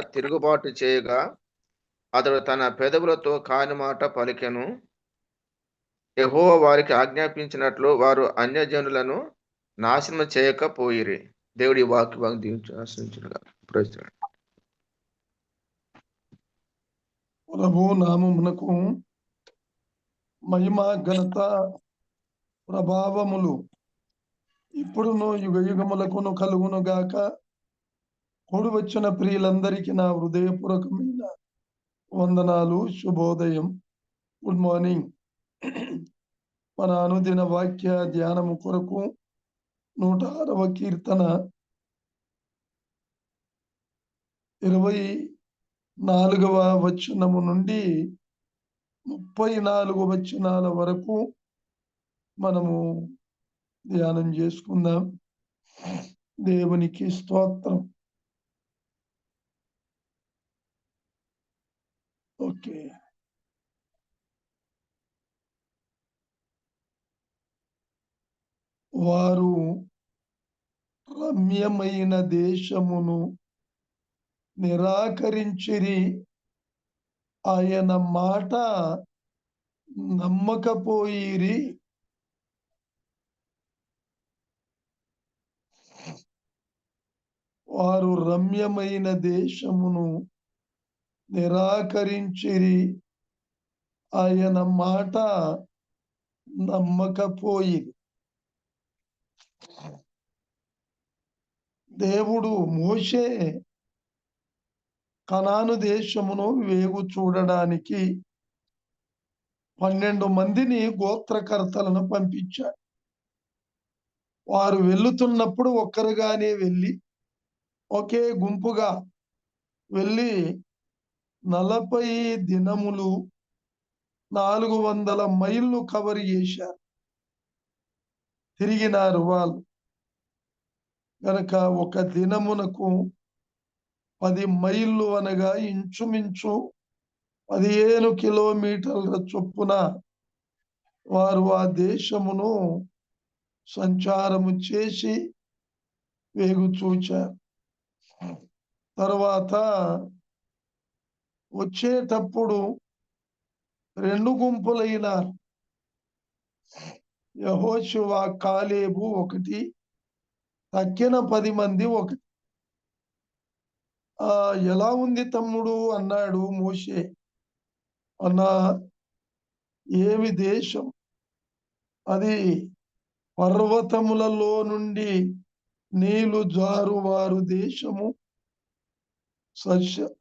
తిరుగుబాటు చేయగా అతడు తన పెదవులతో కాని మాట పలికెను. ఎహో వారికి ఆజ్ఞాపించినట్లు వారు అన్యజనులను నాశనం చేయకపోయిరి. దేవుడి వాక్యం దీవించాల్సిందిగా ప్రభు నామమునకు మహిమ ఘనత ప్రభావములు ఇప్పుడును యుగ యుగములకును కలుగును గాక కూడి వచ్చిన ప్రియులందరికీ నా హృదయపూర్వకమైన వందనాలు శుభోదయం. గుడ్ మార్నింగ్ మన అనుదిన వాక్య ధ్యానము కొరకు నూట ఆరవ కీర్తన ఇరవై నాలుగవ వచనము నుండి ముప్పై నాలుగు వచనాల వరకు మనము ధ్యానం చేసుకుందాం. దేవునికి స్తోత్రం. ఓకే వారు రమ్యమైన దేశమును నిరాకరించిరి. ఆయన మాట నమ్మకపోయిరి. వారు రమ్యమైన దేశమును నిరాకరించిరి. ఆయన మాట నమ్మకపోయింది దేవుడు మోషే కనాను దేశమును వేగు చూడడానికి పన్నెండు మందిని గోత్రకర్తలను పంపించాడు. వారు వెళ్తున్నప్పుడు ఒక్కరుగానే వెళ్ళి ఒకే గుంపుగా వెళ్ళి నలభై దినములు నాలుగు వందల మైళ్ళు కవర్ చేశారు. తిరిగినారు వాళ్ళు. కనుక ఒక దినమునకు పది మైళ్ళు అనగా ఇంచుమించు పదిహేను కిలోమీటర్ల చొప్పున వారు ఆ దేశమును సంచారము చేసి వేగు చూచారు. తర్వాత వచ్చేటప్పుడు రెండు గుంపులైనారు యహోశివ కాలేబు ఒకటి తక్కిన పది మంది ఒకటి. ఆ ఎలా ఉంది తమ్ముడు అన్నాడు మోషే. అన్న ఏమి దేశం? అది పర్వతములలో నుండి నీళ్ళు జారువారు దేశము.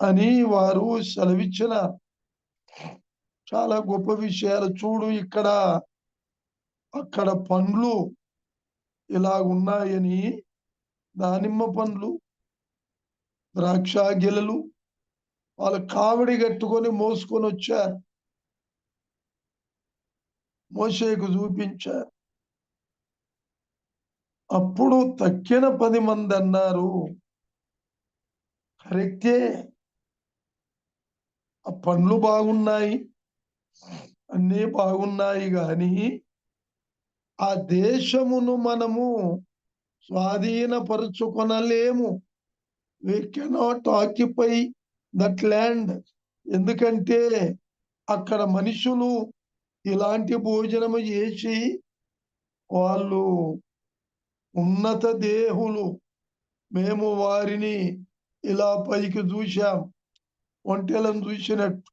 అని వారు సెలవిచ్చిన చాలా గొప్ప విషయాలు. చూడు ఇక్కడ అక్కడ పండ్లు ఇలా ఉన్నాయని దానిమ్మ పండ్లు ద్రాక్ష గిలలు వాళ్ళు కావిడి కట్టుకొని మోసుకొని వచ్చారు. మోసేకు చూపించారు. అప్పుడు తక్కిన పది మంది అన్నారు కరెక్టే. ఆ పండ్లు బాగున్నాయి. అన్నీ బాగున్నాయి కానీ ఆ దేశమును మనము స్వాధీనపరుచుకొనలేము. We cannot occupy that land ఎందుకంటే అక్కడ మనుషులు ఇలాంటి భోజనము చేసి వాళ్ళు ఉన్నత దేహులు. మేము వారిని ఇలా పైకి చూశాం ఒంటెలను చూసినట్టు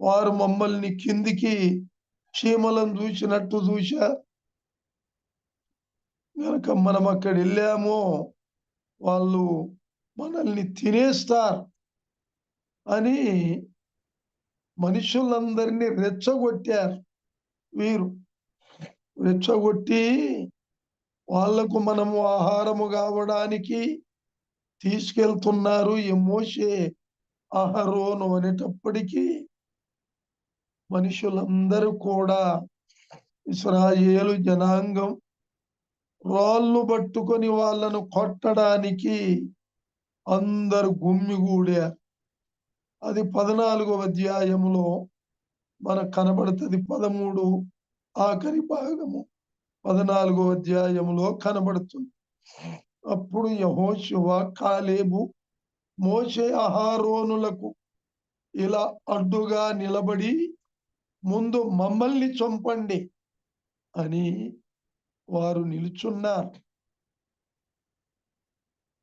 వారు మమ్మల్ని కిందికి చీమలను చూసినట్టు చూశారు కనుక మనం అక్కడ వెళ్ళామో వాళ్ళు మనల్ని తినేస్తారు అని మనుషులందరినీ రెచ్చగొట్టారు వీరు. రెచ్చగొట్టి వాళ్ళకు మనము ఆహారము కావడానికి తీసుకెళ్తున్నారు ఈ మోసే ఆహారోను అనేటప్పటికీ మనుషులందరూ కూడా ఇస్రాయేలు జనాంగం రాళ్ళు పట్టుకొని వాళ్ళను కొట్టడానికి అందరు గుమ్మిగూడారు. అది పద్నాలుగో అధ్యాయంలో మనకు కనబడుతుంది. పదమూడు ఆఖరి భాగము పద్నాలుగో అధ్యాయములో కనబడుతుంది. అప్పుడు యహోశివ కాలేబు మోషే అహారోనులకు ఇలా అడ్డుగా నిలబడి ముందు మమ్మల్ని చంపండి అని వారు నిలుచున్నారు.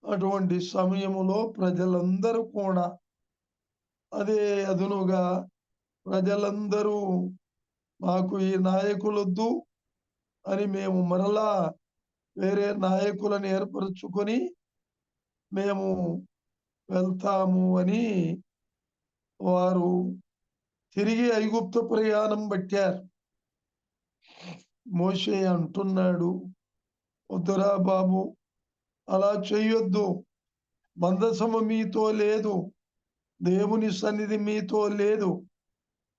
అటువంటి సమయములో ప్రజలందరూ కూడా అదే అదునుగా ప్రజలందరూ మాకు ఈ నాయకులొద్దు అని మేము మరలా వేరే నాయకులను ఏర్పరచుకొని మేము వెళ్తాము అని వారు తిరిగి ఐగుప్తు ప్రయాణం పట్టారు. మోషే అంటున్నాడు వద్దురా బాబు అలా చెయ్యొద్దు. మందసము మీతో లేదు దేవుని సన్నిధి మీతో లేదు.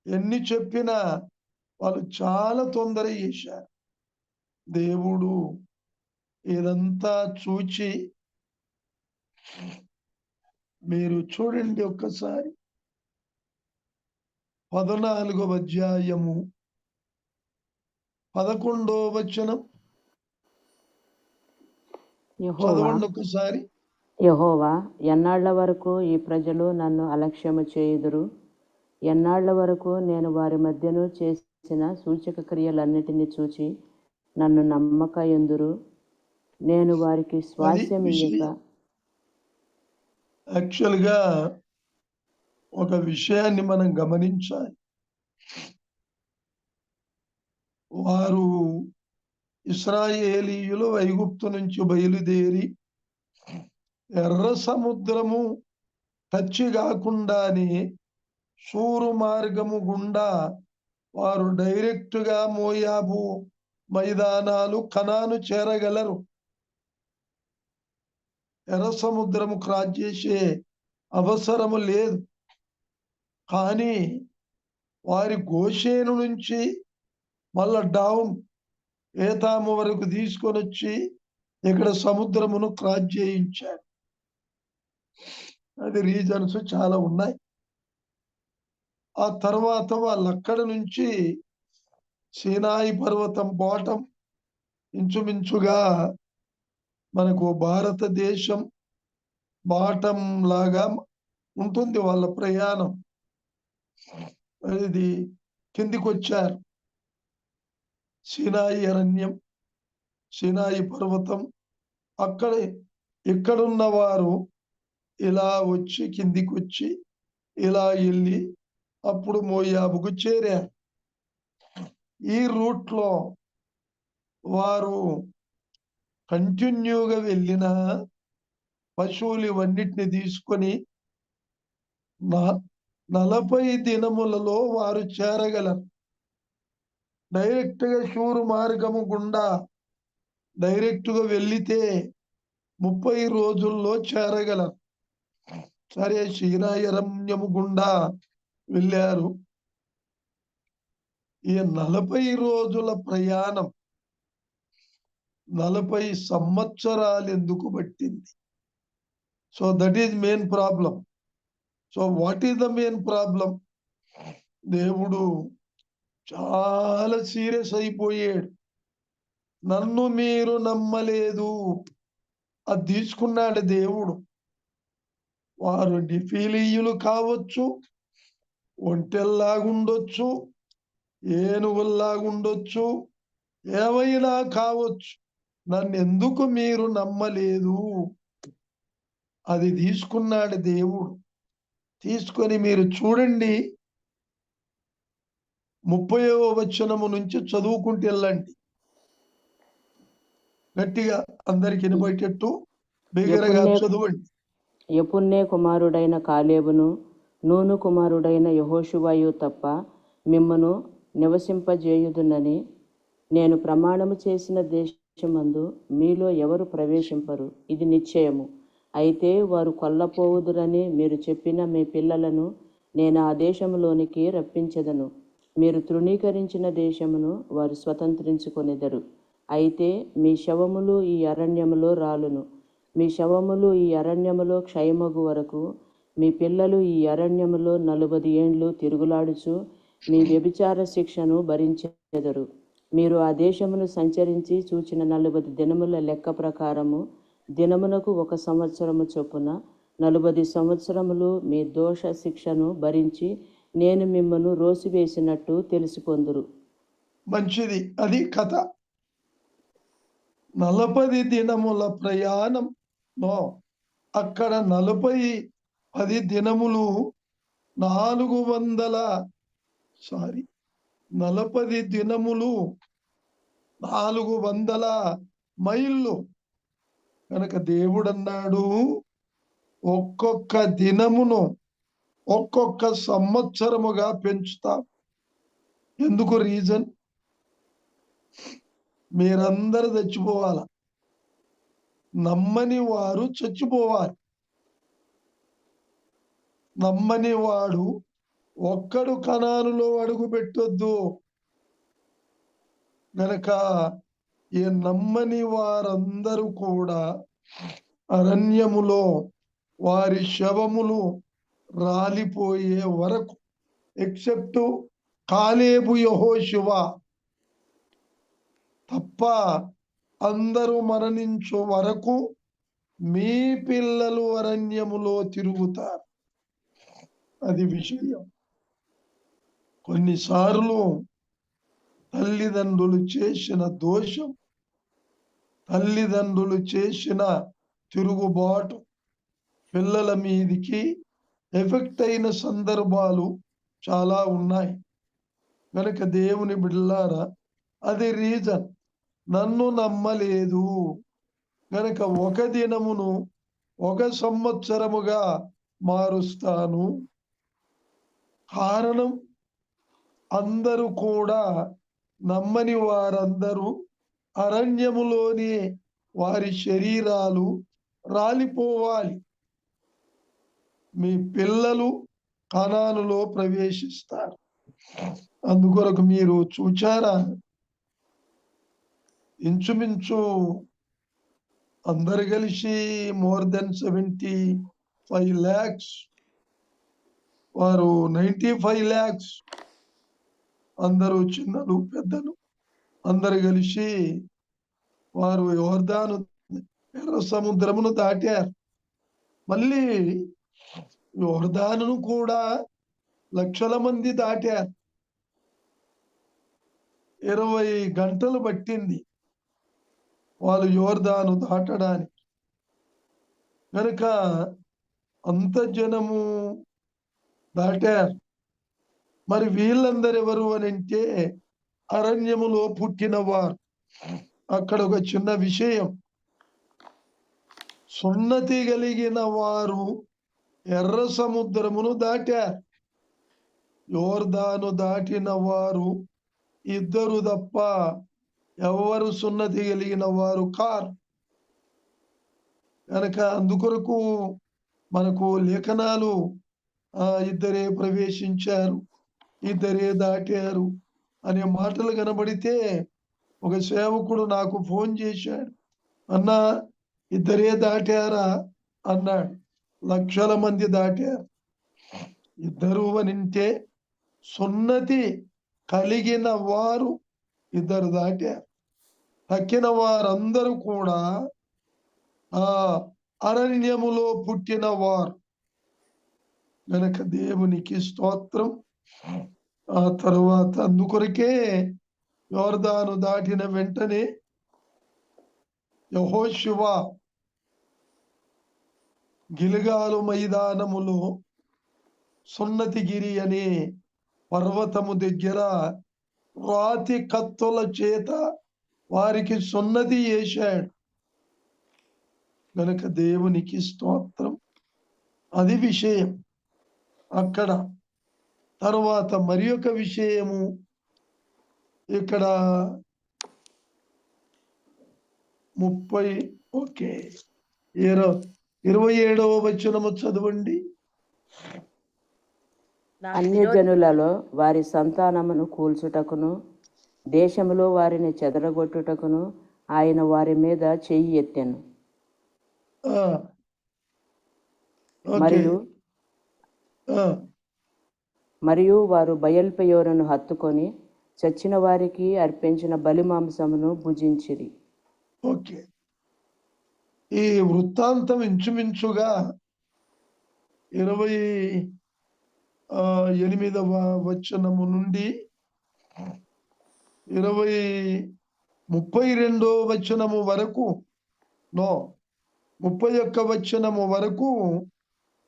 ఎన్ని చెప్పినా వాళ్ళు చాలా తొందర చేశారు దేవుడు ఇదంతా చూచి మీరు చూడండి ఒక్కసారి. పద్నాలుగవ అధ్యాయము పదకొండవ వచనం. యెహోవా చదవండి ఒక్కసారి. యెహోవా ఎన్నాళ్ళ వరకు ఈ ప్రజలు నన్ను అలక్ష్యము చేయుదురు? ఎన్నాళ్ళ వరకు నేను వారి మధ్యను చేసిన సూచక క్రియలన్నిటినీ చూచి నన్ను నమ్మక ఎందురు నేను వారికి స్వాస్యం విషయం. ఇయ్యక యాక్చువల్గా ఒక విషయాన్ని మనం గమనించాలి వారు ఇస్రాయేలీయులు ఐగుప్తు నుంచి బయలుదేరి ఎర్ర సముద్రము టచ్ కాకుండానే సూరు మార్గము గుండా వారు డైరెక్ట్గా మోయాబు మైదానాలు కనాను చేరగలరు ఎర్ర సముద్రము క్రాస్ చేసే అవసరము లేదు. కానీ వారి గోషేను నుంచి మళ్ళా డౌన్ ఏతాము వరకు తీసుకొని వచ్చి ఇక్కడ సముద్రమును క్రాస్ చేయించాడు అది రీజన్స్ చాలా ఉన్నాయి. ఆ తర్వాత వాళ్ళు అక్కడ నుంచి సీనాయి పర్వతం బాటం ఇంచుమించుగా మనకు భారతదేశం బాటం లాగా ఉంటుంది వాళ్ళ ప్రయాణం. ఇది కిందికొచ్చారు. సినాయి అరణ్యం సినాయి పర్వతం. అక్కడే ఇక్కడున్న వారు ఇలా వచ్చి కిందికొచ్చి ఇలా వెళ్ళి అప్పుడు మోయాబుకు చేరారు. ఈ రూట్లో వారు కంటిన్యూగా వెళ్ళిన పశువులు ఇవన్నిటిని తీసుకొని నా- నలభై దినములలో వారు చేరగలరు. డైరెక్ట్గా మార్గము గుండా డైరెక్ట్గా వెళ్ళితే ముప్పై రోజుల్లో చేరగలరు. సరే క్షీరాయరమ్యము గుండా వెళ్ళారు. ఈ నలభై రోజుల ప్రయాణం నలభై సంవత్సరాలు ఎందుకు పట్టింది? So that is main problem so what is the main problem దేవుడు చాలా సీరియస్ అయిపోయాడు. నన్ను మీరు నమ్మలేదు. అది తీసుకున్నాడు దేవుడు. వారు డిఫీలీయులు కావచ్చు ఒంటెల్లాగుండొచ్చు ఏనుగుల్లాగుండొచ్చు ఏవైనా కావచ్చు. నన్ను ఎందుకు మీరు నమ్మలేదు? అది తీసుకున్నాడు దేవుడు. తీసుకొని మీరు చూడండి. ముప్పైవ వచనము నుంచి చదువుకుంటూ వెళ్ళండి. గట్టిగా అందరికి వినబడేటట్టు బిగరగా చదవండి. యపున్నే కుమారుడైన కాలేబును నూను కుమారుడైన యహోషువాయు తప్ప మిమ్మను నివసింపజేయుదునని నేను ప్రమాణము చేసిన దేశమందు మీలో ఎవరు ప్రవేశింపరు? ఇది నిశ్చయము. అయితే వారు కొల్లపోవుదురని మీరు చెప్పిన మీ పిల్లలను నేను ఆ దేశములోనికి రప్పించెదను. మీరు తృణీకరించిన దేశమును వారు స్వతంత్రించుకొనెదరు. అయితే మీ శవములు ఈ అరణ్యములో రాలును. మీ శవములు ఈ అరణ్యములో క్షయమగు వరకు మీ పిల్లలు ఈ అరణ్యములో నలభై ఏండ్లు తిరుగులాడుచు మీ వ్యభిచార శిక్షను భరించెదరు. మీరు ఆ దేశమును సంచరించి చూచిన నలభై దినముల లెక్క ప్రకారము దినమునకు ఒక సంవత్సరము చొప్పున నలభై సంవత్సరములు మీ దోష శిక్షను భరించి నేను మిమ్మను రోసివేసినట్టు తెలుసుకొందురు మంచిది. అది కథ. నలపది దినముల ప్రయాణం. నో. అక్కడ నలభై పది దినములు నాలుగు వందల సారీ నలపది దినములు నాలుగు వందల మైళ్ళు. కనుక దేవుడు అన్నాడు ఒక్కొక్క దినమును ఒక్కొక్క సంవత్సరముగా పెంచుతా. ఎందుకు రీజన్? మీరందరూ చచ్చిపోవాల? నమ్మని వారు చచ్చిపోవాలి. నమ్మని వాడు ఒక్కడు కణానులో అడుగు పెట్టొద్దు గనక ఈ నమ్మని వారందరూ కూడా అరణ్యములో వారి శవములు రాలిపోయే వరకు ఎక్సెప్ట్ కాలేబు యహోశివ తప్ప అందరూ మరణించు వరకు మీ పిల్లలు అరణ్యములో తిరుగుతారు. అది విషయం. కొన్నిసార్లు తల్లిదండ్రులు చేసిన దోషం తల్లిదండ్రులు చేసిన తిరుగుబాటు పిల్లల మీదికి ఎఫెక్ట్ అయిన సందర్భాలు చాలా ఉన్నాయి. కనుక దేవుని బిడ్డలారా అది రీజన్. నన్ను నమ్మలేదు. కనుక ఒక దినమును ఒక సంవత్సరముగా మారుస్తాను. కారణం అందరూ కూడా నమ్మని వారందరూ అరణ్యములోని వారి శరీరాలు రాలిపోవాలి. మీ పిల్లలు కణానులో ప్రవేశిస్తారు. అందుకొరకు మీరు చూచారా? ఇంచుమించు అందరు కలిసి more than seventy five lakhs వారు నైంటీ ఫైవ్ ల్యాక్స్ అందరూ చిన్నలు పెద్దలు అందరు కలిసి వారు యోర్దాను ఎర్ర సముద్రమును దాటారు. మళ్ళీ యోర్దానును కూడా లక్షల మంది దాటారు. ఇరవై గంటలు పట్టింది వాళ్ళు యోర్దాను దాటడానికి. కనుక అంత జనము దాటారు. మరి వీళ్ళందరు ఎవరు అని అంటే అరణ్యములో పుట్టిన వారు అక్కడ ఒక చిన్న విషయం. సున్నతి కలిగిన వారు ఎర్ర సముద్రమును దాటారు. యోర్దాను దాటిన వారు ఇద్దరు తప్ప ఎవరు సున్నతి కలిగిన వారు కారు. కనుక అందుకొరకు మనకు లేఖనాలు ఇద్దరే ప్రవేశించారు. ఇద్దరే దాటారు అనే మాటలు కనబడితే ఒక సేవకుడు నాకు ఫోన్ చేశాడు. అన్నా ఇద్దరే దాటారా? అన్నాడు. లక్షల మంది దాటారు. ఇద్దరు అనింటే సున్నతి కలిగిన వారు ఇద్దరు దాటారు. తక్కిన వారందరూ కూడా ఆ అరణ్యములో పుట్టిన వారు. గనక దేవునికి స్తోత్రం. ఆ తరువాత అందుకొరకే యోర్దాను దాటిన వెంటనే యహోశివ గిలిగాలు మైదానములో సున్నతిగిరి అనే పర్వతము దగ్గర రాతి కత్తుల చేత వారికి సున్నతి చేశాడు. గనక దేవునికి స్తోత్రం. అది విషయం. అక్కడ తరువాత మరి ఒక విషయము ఇక్కడ ముప్పై ఓకే. ఇరవై ఇరవై ఏడవ వచనము చదవండి. అన్యజనులలో వారి సంతానమును కూల్చుటకును దేశములో వారిని చెదరగొట్టుటకును ఆయన వారి మీద చెయ్యి ఎత్తెను. మరియు మరియు వారు బయల్పెయోరును హత్తుకొని చచ్చిన వారికి అర్పించిన బలి మాంసమును భుజించిరి. ఓకే. ఈ వృత్తాంతం ఇంచుమించుగా ఇరవై ఎనిమిదవ వచనము నుండి ఇరవై ముప్పై రెండో వచనము వరకు నో ముప్పై ఒక్క వచనము వరకు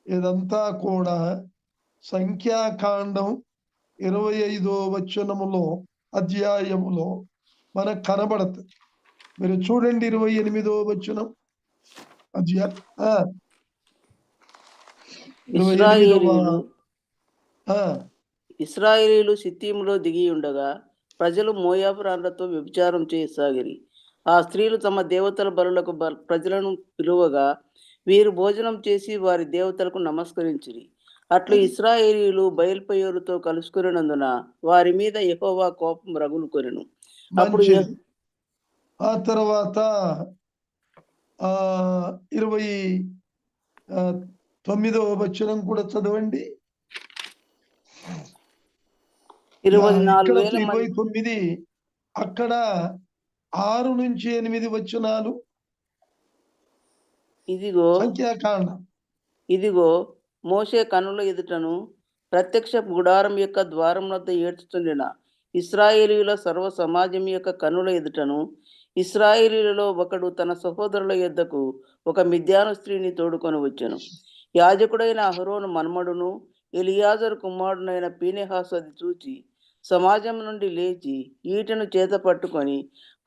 ఇదంతా కూడా సంఖ్యాకాండం ఇరవై ఐదో వచనములో అధ్యాయములో మనకు కనబడుతుంది మీరు చూడండి ఇరవై ఎనిమిదో వచనం. ఎనిమిదవ ఇస్రాయేలీలు దిగి ఉండగా ప్రజలు మోయాబురాలతో వ్యభిచారం చేయసాగిరి. ఆ స్త్రీలు తమ దేవతల బలులకు బ- ప్రజలను పిలువగా వీరు భోజనం చేసి వారి దేవతలకు నమస్కరించిరి. అట్లు ఇస్రాయేలీలు బయల్పయోరుతో కలుసుకున్నందున వారి మీద యెహోవా కోపం రగులుకొనెను. అప్పుడు ఆ తర్వాత ఆ ఇరవై తొమ్మిదవ వచనం కూడా చదవండి. ఇరవై నాలుగు ఇరవై మంది తొమ్మిది అక్కడ ఆరు నుంచి ఎనిమిది వచనాలు. ఇదిగో సంఖ్యాకాండం. ఇదిగో మోషే కనుల ఎదుటను ప్రత్యక్ష గుడారం యొక్క ద్వారం వద్ద ఏడ్చుతుండిన ఇస్రాయేలీల సర్వ సమాజం యొక్క కనుల ఎదుటను ఇస్రాయేలీలలో ఒకడు తన సహోదరుల యొద్దకు ఒక మిద్యాను స్త్రీని తోడుకొని వచ్చెను. యాజకుడైన అహరోను మన్మడును ఎలియాజరు కుమారుడైన పీనెహాసు అది చూచి సమాజం నుండి లేచి ఈటను చేత పట్టుకొని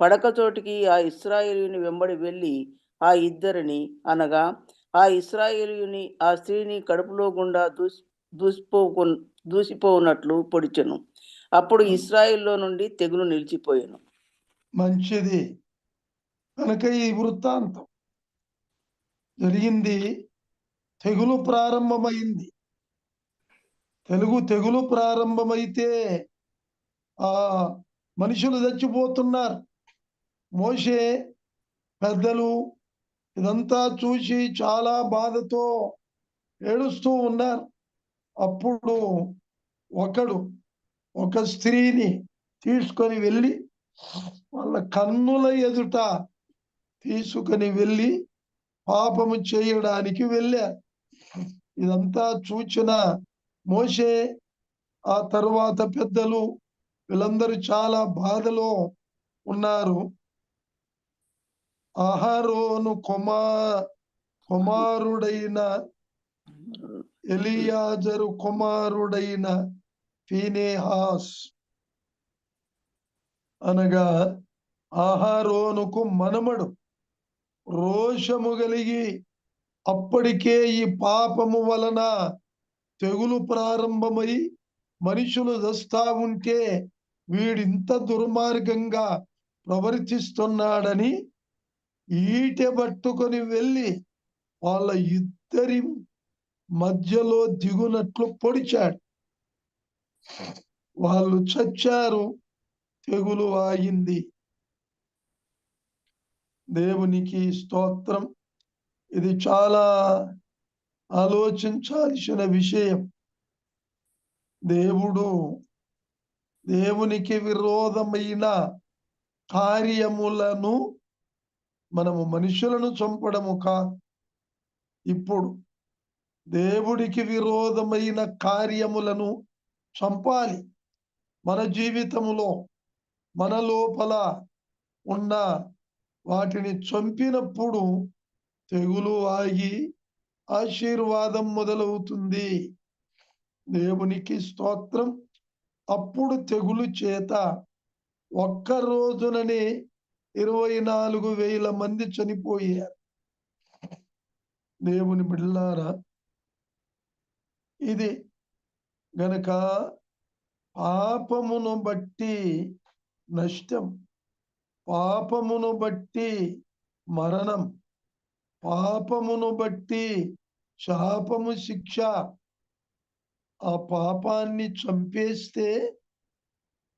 పడకచోటికి ఆ ఇస్రాయేలీని వెంబడి వెళ్ళి ఆ ఇద్దరిని అనగా ఆ ఇస్రాయేలీయుని ఆ స్త్రీని కడుపులో గుండా దూసి దూసిపోకు దూసిపోవునట్లు పొడిచెను. అప్పుడు ఇస్రాయిల్లో నుండి తెగులు నిలిచిపోయాను. మంచిది. కనుక ఈ వృత్తాంతం జరిగింది. తెగులు ప్రారంభమైంది. తెలుగు తెగులు ప్రారంభమైతే ఆ మనుషులు చచ్చిపోతున్నారు. మోషే పెద్దలు ఇదంతా చూసి చాలా బాధతో ఏడుస్తూ ఉన్నారు. అప్పుడు ఒకడు ఒక స్త్రీని తీసుకొని వెళ్ళి వాళ్ళ కన్నుల ఎదుట తీసుకొని వెళ్ళి పాపము చేయడానికి వెళ్ళారు. ఇదంతా చూచిన మోషే ఆ తరువాత పెద్దలు వీళ్ళందరూ చాలా బాధలో ఉన్నారు. అహరోను కుమా కుమారుడైన ఎలియాజరు కుమారుడైన ఫీనేహాస్. అనగా ఆహారోనుకు మనమడు. రోషము కలిగి అప్పటికే ఈ పాపము వలన తెగులు ప్రారంభమై మనుషులు దస్తా ఉంటే వీడింత దుర్మార్గంగా ప్రవర్తిస్తున్నాడని ఈటె పట్టుకొని వెళ్ళి వాళ్ళ ఇద్దరి మధ్యలో దిగునట్లు పొడిచాడు. వాళ్ళు చచ్చారు తెగులు ఆగింది దేవునికి స్తోత్రం. ఇది చాలా ఆలోచించాల్సిన విషయం. దేవుడు దేవునికి విరోధమైన కార్యములను మనము మనుషులను చంపడము కా? ఇప్పుడు దేవుడికి విరోధమైన కార్యములను చంపాలి. మన జీవితములో మన లోపల ఉన్న వాటిని చంపినప్పుడు తెగులు ఆగి ఆశీర్వాదం మొదలవుతుంది. దేవునికి స్తోత్రం. అప్పుడు తెగులు చేత ఒక్క రోజుననే ఇరవై నాలుగు వేల మంది చనిపోయారు. దేవుని బిడ్డలారా ఇది గనక పాపమును బట్టి నష్టం పాపమును బట్టి మరణం పాపమును బట్టి శాపము శిక్ష ఆ పాపాన్ని చంపేస్తే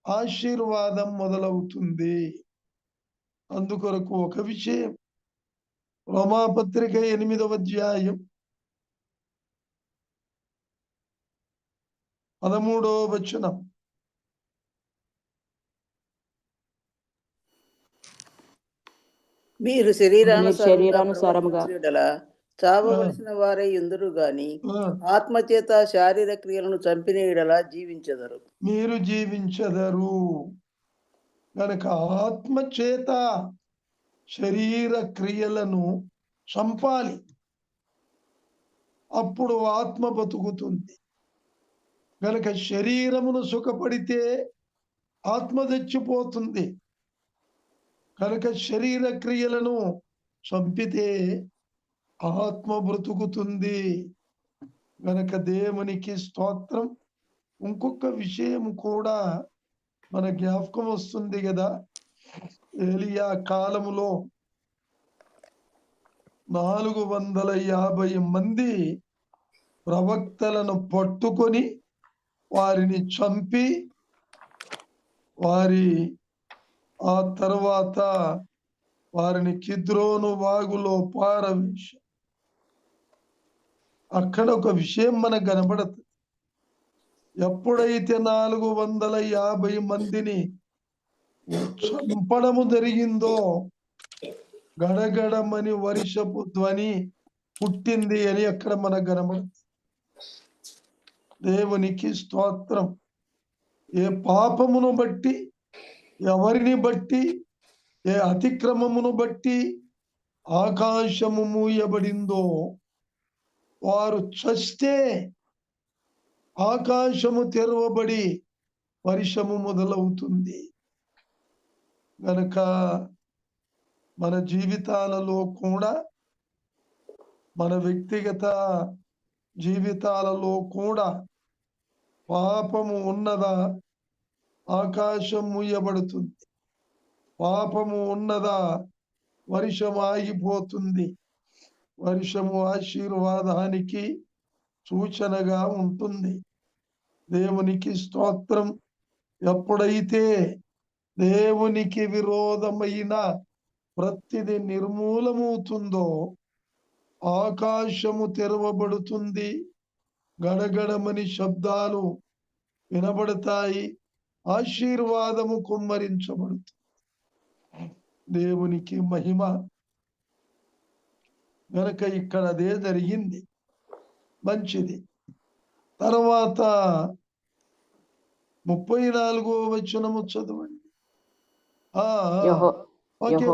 ఆశీర్వాదం మొదలవుతుంది. అందుకొరకు ఒక విషయం. రోమాపత్రిక ఎనిమిదవ అధ్యాయం పదమూడవ వచనం. మీరు శరీరానుసారముగా చావవలసిన వారై ఎందురు గాని ఆత్మచేత శారీరక క్రియలను చంపిన జీవించెదరు. మీరు జీవించదరు. గనక ఆత్మ చేత శరీర క్రియలను చంపాలి. అప్పుడు ఆత్మ బతుకుతుంది. గనక శరీరమును సుఖపడితే ఆత్మ తెచ్చిపోతుంది. కనుక శరీర క్రియలను చంపితే ఆత్మ బ్రతుకుతుంది. గనక దేవునికి స్తోత్రం. ఇంకొక విషయం కూడా మన జ్ఞాపకం వస్తుంది కదా. ఏలియా కాలములో నాలుగు వందల యాభై మంది ప్రవక్తలను పట్టుకొని వారిని చంపి వారి ఆ తర్వాత వారిని కిద్రోను వాగులో పారవేశ. అక్కడ ఒక విషయం మనకు కనబడుతుంది ఎప్పుడైతే నాలుగు వందల యాభై మందిని చంపడము జరిగిందో గడగడమని వర్షపు ధ్వని పుట్టింది అని అక్కడ మనకు కనబడుతుంది దేవునికి స్తోత్రం. ఏ పాపమును బట్టి ఎవరిని బట్టి ఏ అతిక్రమమును బట్టి ఆకాశము మూయబడిందో వారు చస్తే ఆకాశము తెరవబడి వర్షము మొదలవుతుంది. గనక మన జీవితాలలో కూడా మన వ్యక్తిగత జీవితాలలో కూడా పాపము ఉన్నదా? ఆకాశం ముయ్యబడుతుంది పాపము ఉన్నదా? వర్షం ఆగిపోతుంది. వర్షము ఆశీర్వాదానికి సూచనగా ఉంటుంది. దేవునికి స్తోత్రం. ఎప్పుడైతే దేవునికి విరోధమైన ప్రతిది నిర్మూలమవుతుందో ఆకాశము తెరవబడుతుంది. గడగడమని శబ్దాలు వినబడతాయి. ఆశీర్వాదము కుమ్మరించబడుతుంది. దేవునికి మహిమ. గనక ఇక్కడ అదే జరిగింది. మంచిది. తర్వాత ముప్పై నాలుగో వచనము చదవండి. ఓకే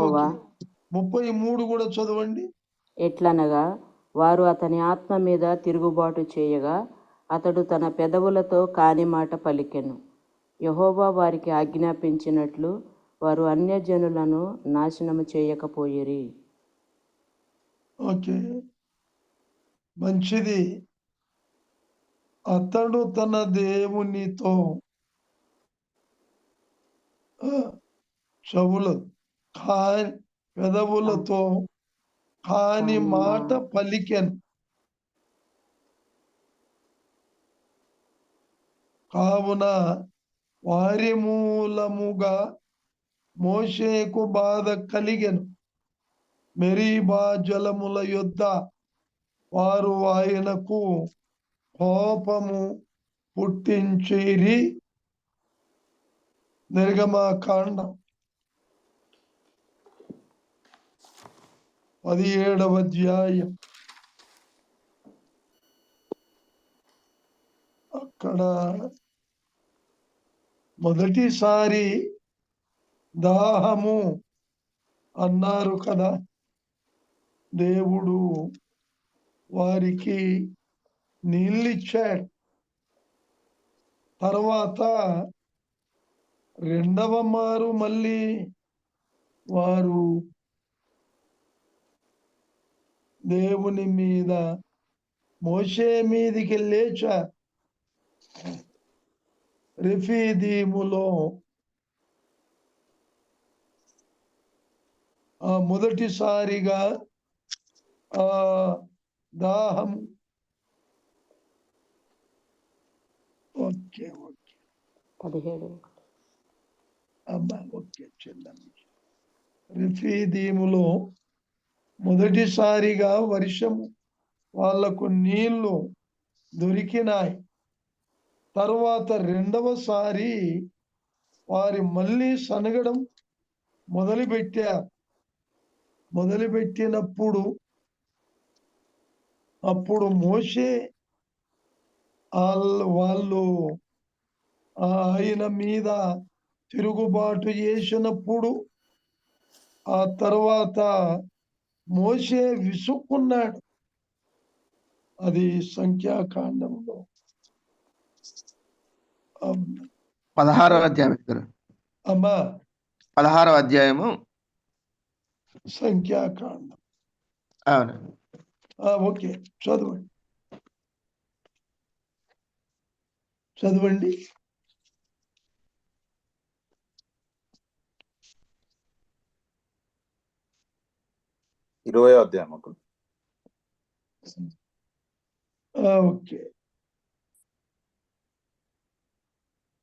ముప్పై మూడు కూడా చదవండి. ఎట్లనగా వారు అతని ఆత్మ మీద తిరుగుబాటు చేయగా అతడు తన పెదవులతో కాని మాట పలికెను. యహోవా వారికి ఆజ్ఞాపించినట్లు వారు అన్యజనులను నాశనము చేయకపోయిరి. ఓకే. మంచిది. అతడు తన దేవునితో చెవులు కాని పెదవులతో కాని మాట పలికెను. కావున వారి మూలముగా మోషేకు బాధ కలిగెను. మెరీబా జలముల యొద్ద వారు ఆయనకు కోపము పుట్టించేరి. నిర్గమాకాండం పదిహేడవ అధ్యాయం. అక్కడ మొదటిసారి దాహము అన్నారు కదా. దేవుడు వారికి నీళ్ళిచ్చాడు. తర్వాత రెండవ మారు మళ్ళీ వారు దేవుని మీద మోసే మీదికి లేచారు. రిఫీదీములో మొదటిసారిగా ఆ దాహం ఓకే ఓకే. పదిహేడు. అమ్మా ఓకే చెల్లండి. రిఫీదీములో మొదటిసారిగా వర్షము వాళ్ళకు నీళ్ళు దొరికినాయి. తర్వాత రెండవసారి వారి మళ్ళీ సనగడం మొదలుపెట్టారు. మొదలుపెట్టినప్పుడు అప్పుడు మోషే వాళ్ళు ఆయన మీద తిరుగుబాటు చేసినప్పుడు ఆ తర్వాత మోషే విసుక్కున్నాడు. అది సంఖ్యాకాండంలో. పదహారవ అధ్యాయం అమ్మా. పదహారవ అధ్యాయము. సంఖ్యాకాండం. అవును. ఆ, ఓకే. చదవండి చదవండి. ఇరవై అధ్యాయం ఓకే.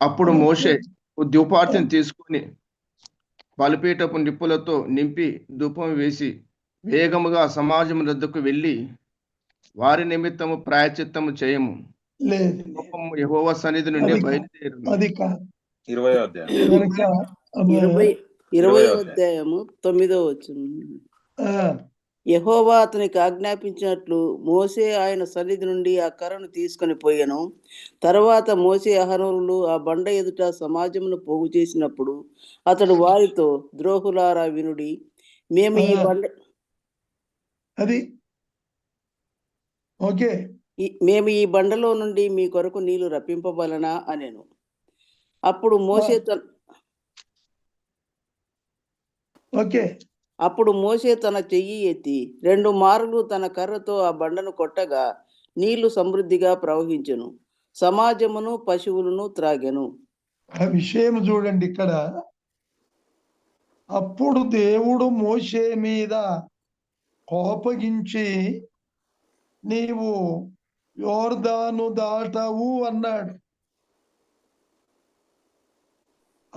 అప్పుడు మోషే ద్యూపార్తిని తీసుకొని బలిపీఠపు నిప్పులతో నింపి ధూపం వేసి వేగముగా సమాజం వద్దకు వెళ్ళి వారి నిమిత్తము ప్రాయచిత్తము చేయము. లేదు. యెహోవా సన్నిధి నుండి. బయలుదేరు అది కాదు ఇరవై అధ్యాయం. అధ్యాయము తొమ్మిదో వచ్చిన యహోవా అతనికి ఆజ్ఞాపించినట్లు మోసే ఆయన సన్నిధి నుండి ఆ కర్రను తీసుకొని పోయాను. తర్వాత మోసే అహరోనులు ఆ బండ ఎదుట సమాజమును పోగు చేసినప్పుడు అతడు వారితో ద్రోహులారా వినుడి మేము ఈ. బండ అది? ఓకే. మేము ఈ బండలో నుండి మీ కొరకు నీళ్ళు రప్పింపబలనా అనెను. అప్పుడు మోసే తన ఓకే. అప్పుడు మోసే తన చెయ్యి ఎత్తి రెండు మార్లు తన కర్రతో ఆ బండను కొట్టగా నీళ్ళు సమృద్ధిగా ప్రవహించెను. సమాజమును పశువులను త్రాగెను. ఆ విషయం చూడండి ఇక్కడ. అప్పుడు దేవుడు మోషే మీద కోపగించి నీవు యోర్దాను దాటవు అన్నాడు.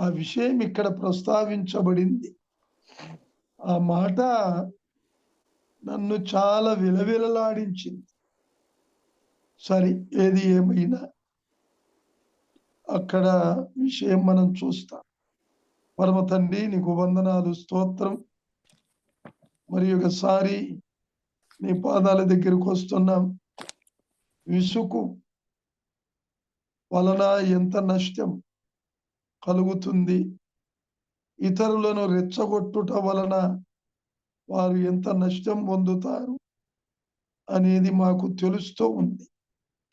ఆ విషయం ఇక్కడ ప్రస్తావించబడింది. ఆ మాట నన్ను చాలా విలవిలలాడించింది. సరే ఏది ఏమైనా అక్కడ విషయం మనం చూస్తాం. పరమ తండ్రి నీకు వందనాలు స్తోత్రం. మరి ఒకసారి నీ పాదాల దగ్గరకు వస్తున్నాం. విసుకు వలన ఎంత నష్టం కలుగుతుంది? ఇతరులను రెచ్చగొట్టుట వలన వారు ఎంత నష్టం పొందుతారు అనేది మాకు తెలుస్తూ ఉంది.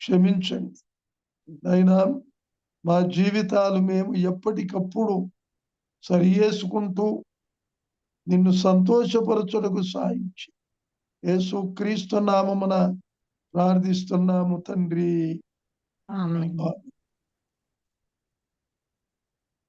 క్షమించండి. అయినా మా జీవితాలు మేము ఎప్పటికప్పుడు సరి చేసుకుంటూ నిన్ను సంతోషపరచుటకు సాయించి. యేసు క్రీస్తు నామమున ప్రార్థిస్తున్నాము తండ్రి.